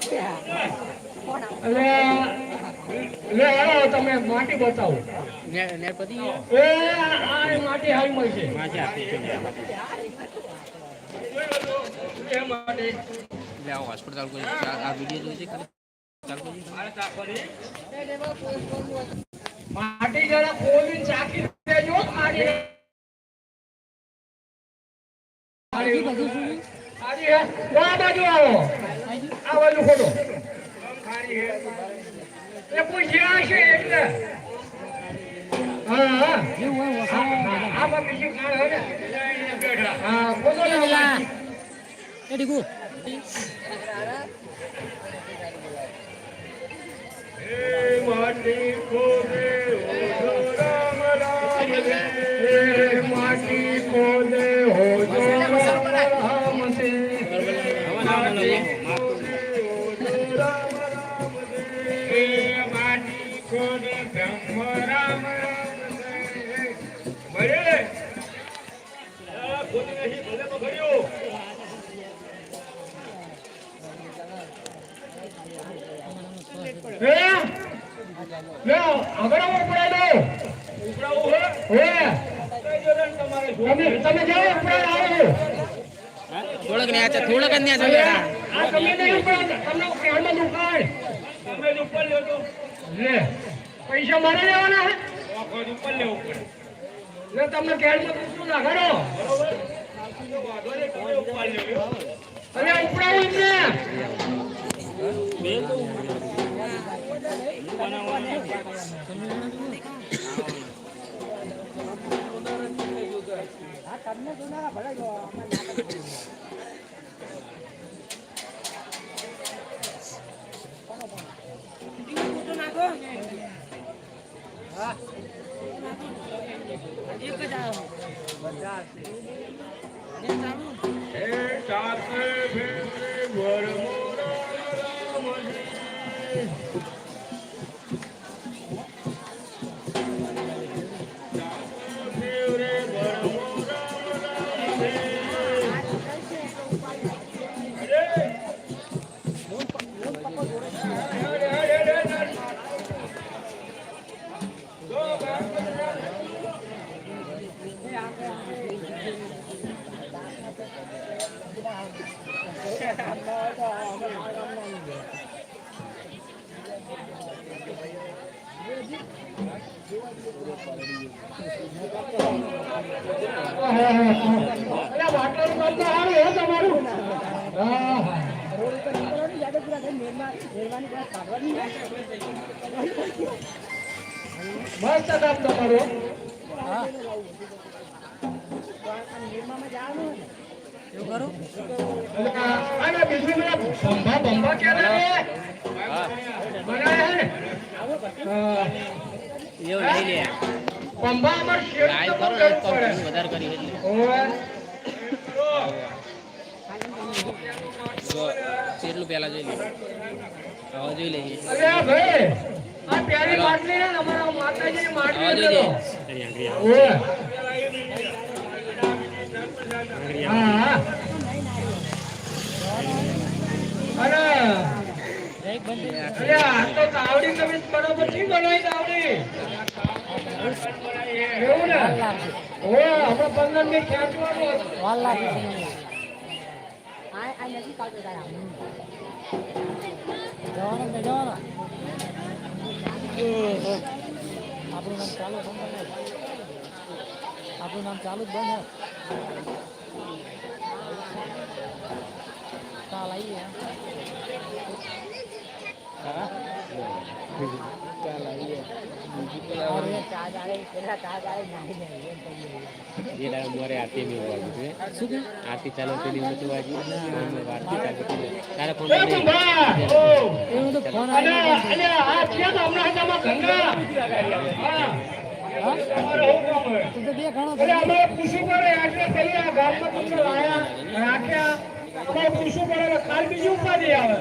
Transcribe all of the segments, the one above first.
એટલે લે આવો તમે માટી બતાવો ને- ને પતી ગયો? એ આ માટી હારી છે માથે આપી છે. એ માટી લે આવો હોસ્પિટલ ચાલુ આ આ જોઈ છે ખાલી ચાલુ કરી માટી જરા ખોલીને ચાકી દેજો માટી સારી હે તો આ બાજુ આવો આ બાજુ ખોલો એ પૂછ્યા છે એટલે હા હા આમાં બીજું કાંઈ હોય ને હા ખોલો ને માટી. હે માટી ખોલે ઓજો રામ રામ. હે માટી ખોલે ઓજો હે? લે આગળ ઉપડાવું હે હે? તમે તમે જાઓ ઉપડાઈ આવો. થોડોક ને આચા થોડોક જ ને આચા બેટા. આ તમે નહીં ઉપડાઈ તમને કેળમાં દુકાન તમે ઉપર લ્યો તો લે પૈસા મારે લેવાના હે? ઉપર લેવું પડે લે તમને કેળમાં પૂછું ના ઘરો અરે ઉપડાવું એમને હે ચાતે ફેરે વર મોરા અરે બીજું પેલા બંબા બંબા? ને? એવું લઈ લે. અમાર શેર. વધારે કરી. કેટલું પહેલા જોઈ લે. હવે જોઈ લઈએ અરે આ ભાઈ આ પ્યારી માટલી ને અમારા માતાજીની માટલી. જોઈ લે. હા હા. અરે અરે આ તમે બરોબર આપણે નામ ચાલુ આપણું નામ ચાલુ જ બંધ કાલ aí, મોરે આરતી ચાલુ પેલી નથી કરી તારે ફોન ગામમાં તમને લાયા રાખ્યા પૂછવું પડે એટલે કાલ બીજી ઉપાધિ આવે?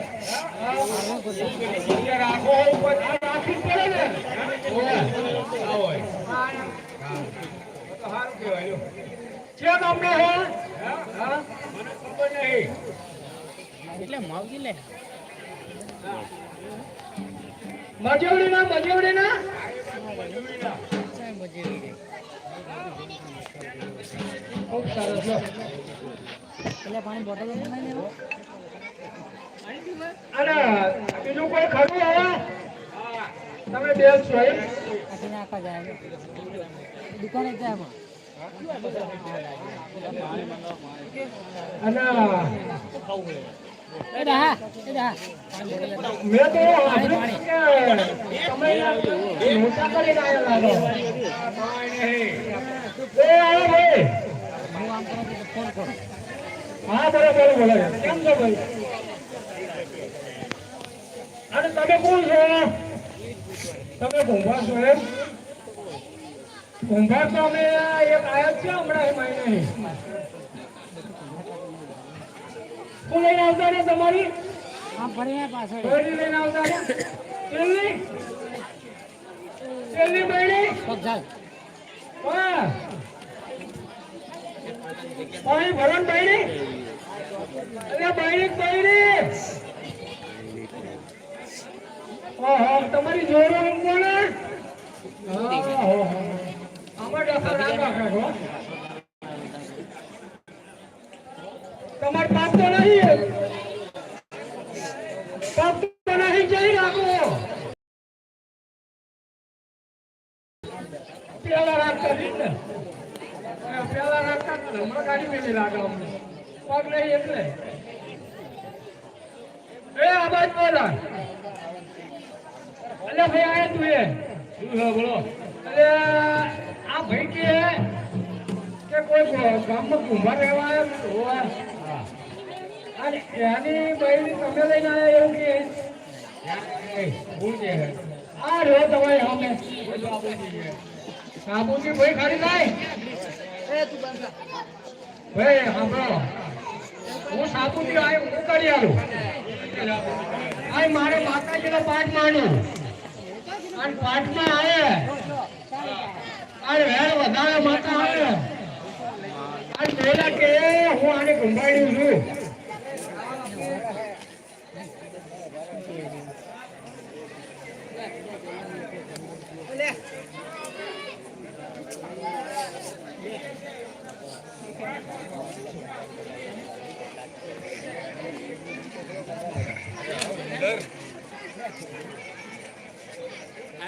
રાખો ઉપાધિ. રાખવી જ પડે ને ઓવે. આ હોય. હા. સારું કહેવાય લ્યો. છે હે? હા? મને ખબર નહીં. એટલે માવજી લે મજવડી ના મજવડી ના ખૂબ સરસ. એટલે પાણી બોટલ નહીં લેવો અને બીજું કોઈ ખરું હવે? તમે બે છો આખી જાય દુકાને જાય મેં તો ફોન કરું. હા બોલો બોલો બોલો. કેમ છો ભાઈ? અને તમે કોણ છો? તમે કુંભાર છો એમ? તો અમે એક આયા છે હમણાં એ મહિને શું લઈને આવતા ને તમારી? પાછળ. લઈને આવતા ને તેલની બહેરી પગ હા. પાણી ભરણ ભાઈ અરે ભાઈ ભાઈ તમારી જોરો ઊંઘો તમારે પાપ તો નહીં એ આ બોલા અલે ભાઈ આયા તું એ. શું બોલો. અલે આ ભાઈ કે કે કોઈ ગામમાં કુંભાર રહેવા હોવા અને એની બહેરી તમે લઈને આવ્યા એવું કે? ભૂલ છે. આ રહ્યો તમારી સામે. સાબુજી ભાઈ ખાલી લાય ભાઈ સાંભળો. હું સાબુજી આવ્યો હું કરી આલું. આ મારે માતાજીનો પાઠ માનું અને પાઠમાં આવે અને વેર વધારે માતા આવે. અને પહેલા કે હું આને ઘુંભાડ્યું છું.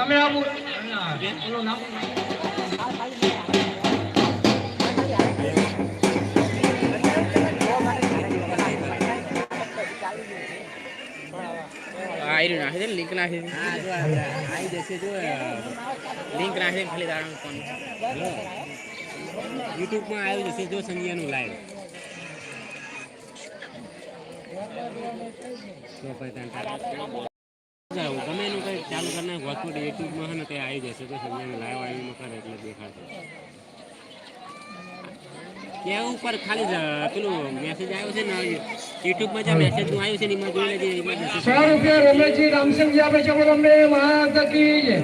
તમે આવો. પેલું નામ આયરું નાખી દે લિંક નાખી દે. હા જો આવી જશે જો લિંક નાખી દે ખાલી દાણા ફોન યુટ્યુબમાં આવી જશે જો સંજ્ઞાનું લાઈવ તો પછી તને તારે- જાવ ગમે એનું કંઈ ચાલુ કરી નાખ હોટસ્પોટ યુટ્યુબમાં હે ને તે આવી જશે તો સંજ્ઞાનું લાઈવ આવીને કરે એટલે દેખાશે ત્યાં ઉપર ખાલી જ પેલું મેસેજ આવ્યો છે ને યુટ્યુબમાં જે મેસેજનું આવ્યું છે ને એમાં જોઈ લેજે એમાં જશે સો રૂપિયા રમેશજી રામસિંહજી આપે છે બોલો અમને મહારાજ કી જય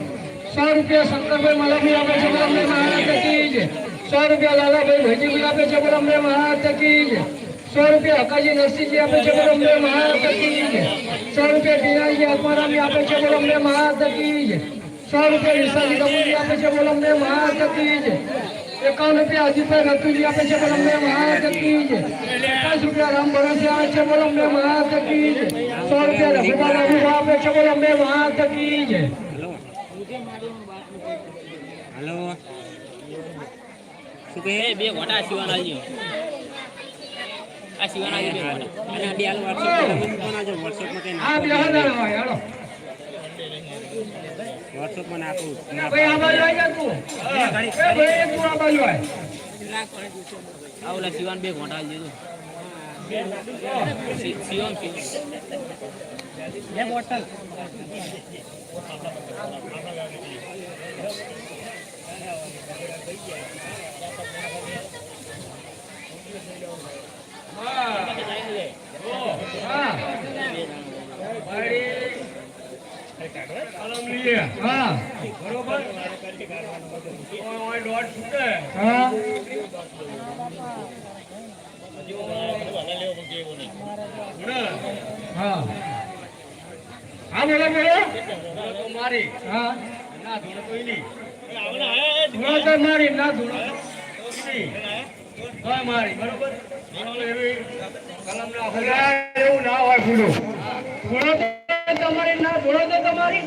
સો રૂપિયા શંકરભાઈ માલાભાઈ આપે છે બોલો અમને મહારાજ કી જય સો રૂપિયા લાલાભાઈ ભજીભાઈ આપે છે બોલો અમને મહારાજ કી જય સો રૂપિયા હકાજી નરસિંહજી આપે છે બોલો અમને મહારાજ કી જય સો રૂપિયા ટીનાજી આત્મારામી આપે છે બોલો અમને કી જય સો રૂપિયા વિશાલી કપૂરજી આપે છે બોલો અમને કી જય એકાવન રૂપિયા અજીતભાઈ રતુજી આપે છે બોલો અમને કી જય પચાસ રૂપિયા રામ ભરોસે આવે છે બોલો અમને કી સો રૂપિયા રઘુબા બાબુ આપે છે બોલો અમને જય હલો શું કહે બે ઘોટા સીવાના છે આ સીવાના અને બે હાલ વોટ્સએપ પર તમે મૂકો ના જો વોટ્સએપમાં કઈ આ બે હજાર હોય હાલો. વોટ્સઅપમાં નાખું. ભાઈ આ બાજુ આવી જા તું. ભાઈ તું આ બાજુ આય. આ ઓલા શિવાન બે ઘોટા દેજો શિવમ શિવમ બે બોટલ હા બરોબર હા હા. હા બોલો બોલો મારી હા. ના ધૂળો મારી, ના ધૂળો મારી. એવું ના હોય ભૂલો ભૂલો તમારી, ના ભૂલો તો તમારી.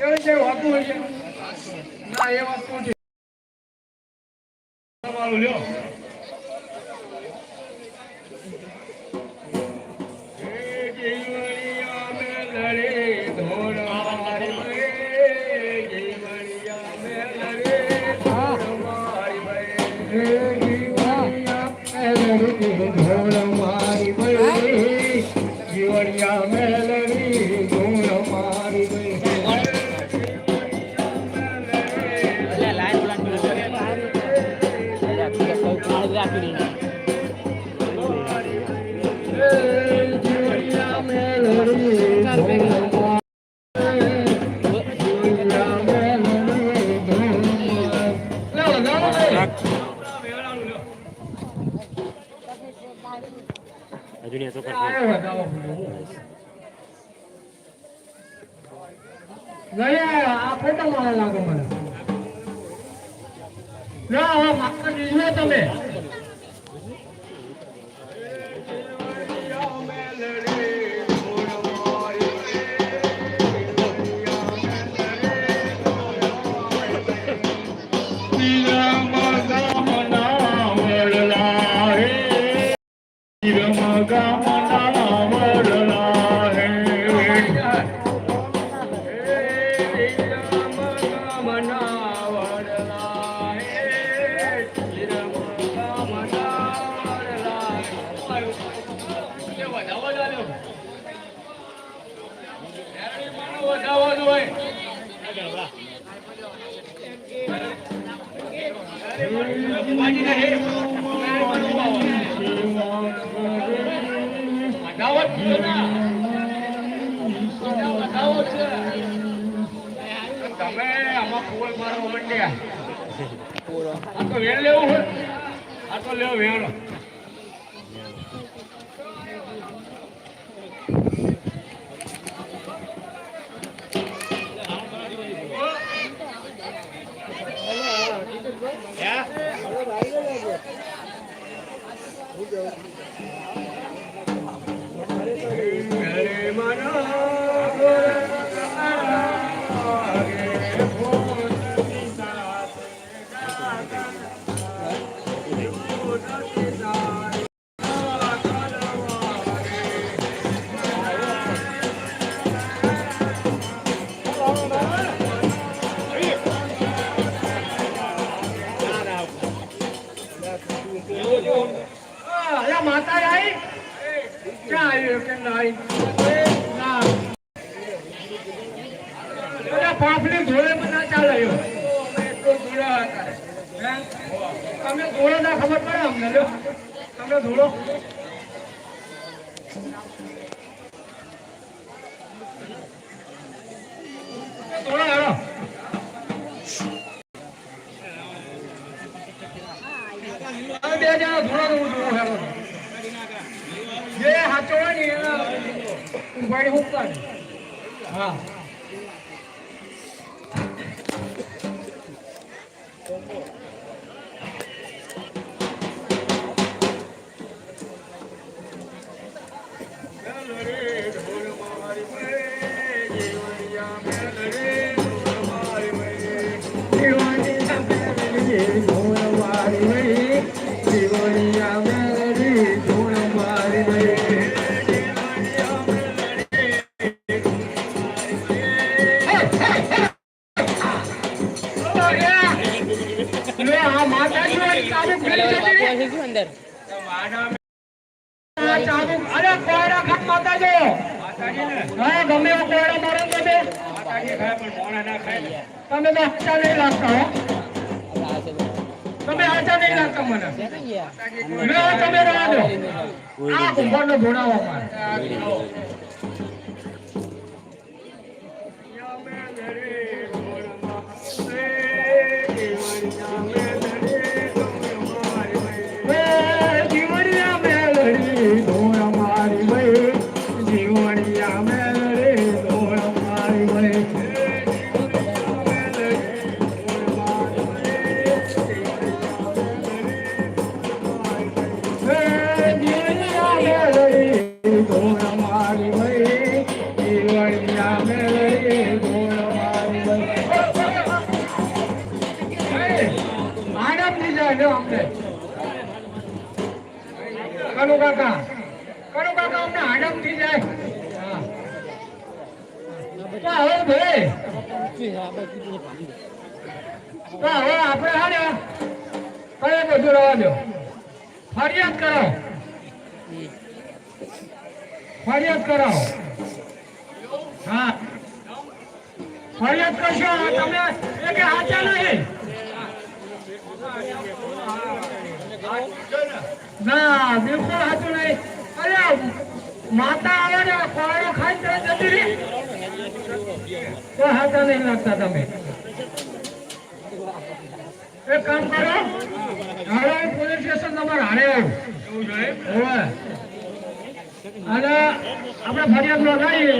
એવું છે હોતું હોય છે. ના, એ વસ્તુ છે તમારું લ્યો. આપી તમે આમાં ફૂલ મારવા માંડ્યા. આ તો વેણ લેવું આ તો લેવો વેણ. કુંભારનો ધોળાવો મારે કનુ કાકા. કનુ કાકા, અમને આનંદથી જાય. હા. હવે ભાઈ હા હવે આપણે હા ને કઈ બધું રવા દો. ફરિયાદ કરો. ફરિયાદ કરો. હા. ફરિયાદ કરશો તમે એ કે હાચા નહીં. ના બિલકુલ સાચું નહીં. અરે, માતા આવે ને કોળો ખાઈ તરત જતી રહી. તો હાથા નહીં લાગતા તમે. એક કામ કરો, હાલો પોલીસ સ્ટેશન તમારે હારે આવું. આપણે ફરિયાદ નોંધાવીએ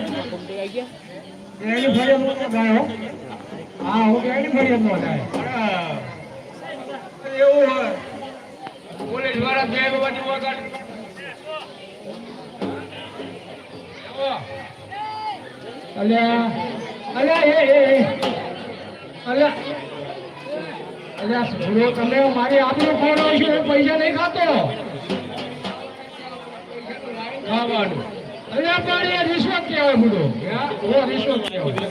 હા. હું. એવું હોય. પોલીસ તમે, મારી આબરૂ ફોન હું પૈસા નહીં ખાતો. પણ એ રિશ્વત કહેવાય બધું ઓ, રિશ્વત કહેવાય.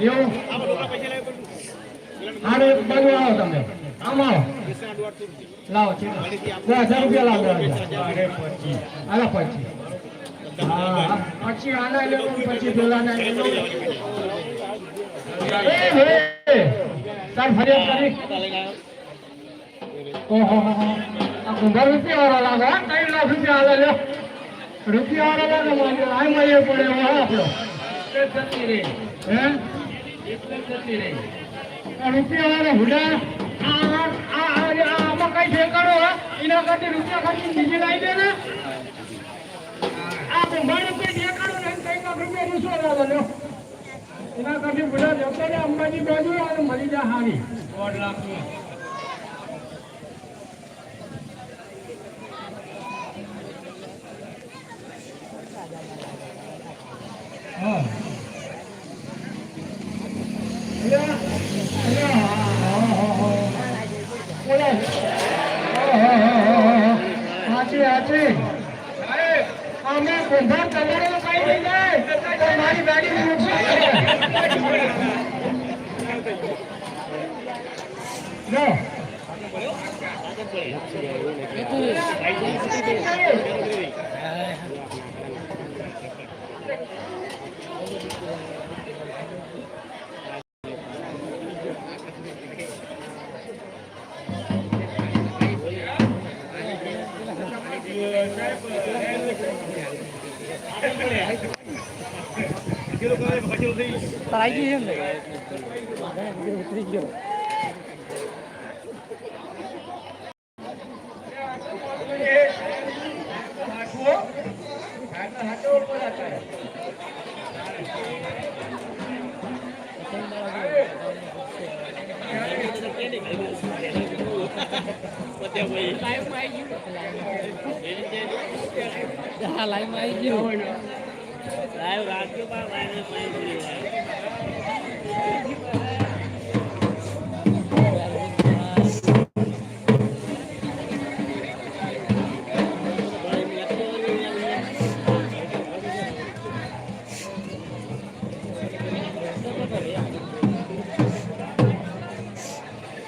એવું? આવો તમે. આમ. લાવો છે હજાર રૂપિયા લાવો આલા પચી. હા પછી આના લેવો પછી પેલાના લેવો એ ફરિયાદ કરી. ઓહો હો હો. આ પંદર રૂપિયા વાળા લાગે? ત્રણ લાખ રૂપિયા હાલે લ્યો. રૂપિયા વાળા લાગે આ પડે એવો આપણો જતી રહી. હે? જતી રહી. રૂપિયા વાળા હુડા. આમાં કઈ ઠેકાણો? એના કરતી રૂપિયા ખાલી બીજી લાવી ને આ કુંભાર કોઈ ઠેકાણો નહીં કઈ લાખ રૂપિયા લાગે લ્યો એના કરતી બધા જતો અંબાજી બાજુ અને મળી જાય હાની દોઢ લાખની હા અલ્યા, અલ્યા, હા, હા, હા, હા. ઓલા, હા, હા, હા, હા, હા. હાચી, હાચી. અમે કુંભાર તમારો કઈ થઈ જાય તો મારી નુકસાન જો. તાઈ ગઈ છે ને ઉતરી ગયો હા લાઈવ આવી ગયો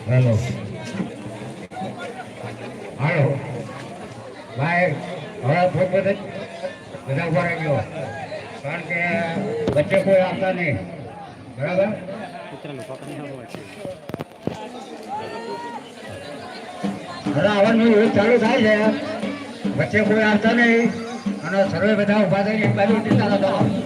હેલો હાલો ભાઈ હવે પોતપોતે બધા ઊભા રહેજો. કારણ કે વચ્ચે કોઈ આવતા નહીં. બરાબર? હવે આવવાનું એવું ચાલુ થાય છે. વચ્ચે કોઈ આવતા નહીં. અને સર્વે બધા ઊભા થઈને એક બાજુ લગાવો